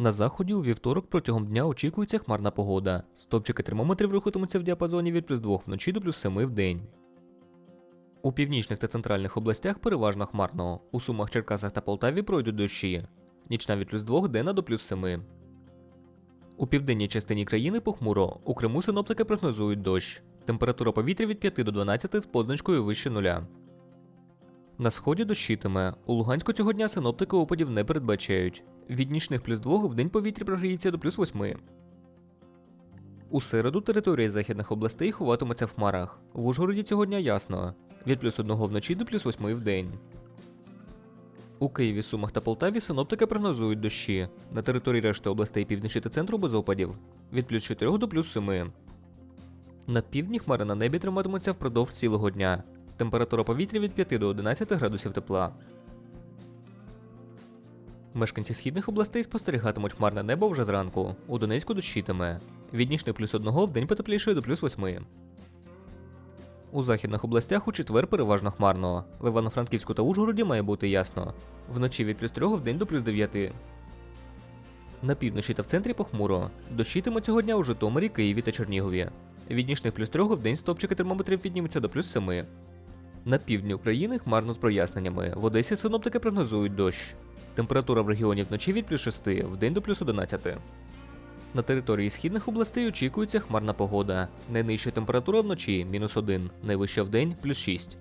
На заході у вівторок протягом дня очікується хмарна погода. Стопчики термометрів рухатимуться в діапазоні від плюс 2 вночі до плюс 7 в день. У північних та центральних областях переважно хмарно. У Сумах, Черкасах та Полтаві пройдуть дощі. Нічна від плюс 2 денна до плюс 7. У південній частині країни похмуро. У Криму синоптики прогнозують дощ. Температура повітря від 5 до 12 з позначкою вище нуля. На сході дощитиме. У Луганську цього дня синоптики опадів не передбачають. Від нічних плюс 2 в день повітря прогріється до плюс 8. У середу території західних областей ховатиметься в хмарах. В Ужгороді цього дня ясно. Від плюс 1 вночі до плюс 8 в день. У Києві, Сумах та Полтаві синоптики прогнозують дощі. На території решти областей півночі та центру без опадів. Від плюс 4 до плюс 7. На півдні хмари на небі триматимуться впродовж цілого дня. Температура повітря від 5 до 11 градусів тепла. Мешканці східних областей спостерігатимуть хмарне небо вже зранку. У Донецьку дощитиме. Від нічних плюс 1 в день потеплішає до плюс 8. У західних областях у четвер переважно хмарно. В Івано-Франківську та Ужгороді має бути ясно. Вночі від плюс 3 в день до плюс 9. На півночі та в центрі похмуро. Дощитиме цього дня у Житомирі, Києві та Чернігові. Від нічних плюс 3 в день стопчики термометрів піднімуться до плюс 7. На півдні України хмарно з проясненнями. В Одесі синоптики прогнозують дощ. Температура в регіоні вночі від плюс 6, в день до плюс 11. На території східних областей очікується хмарна погода. Найнижча температура вночі мінус 1, найвища в день плюс 6.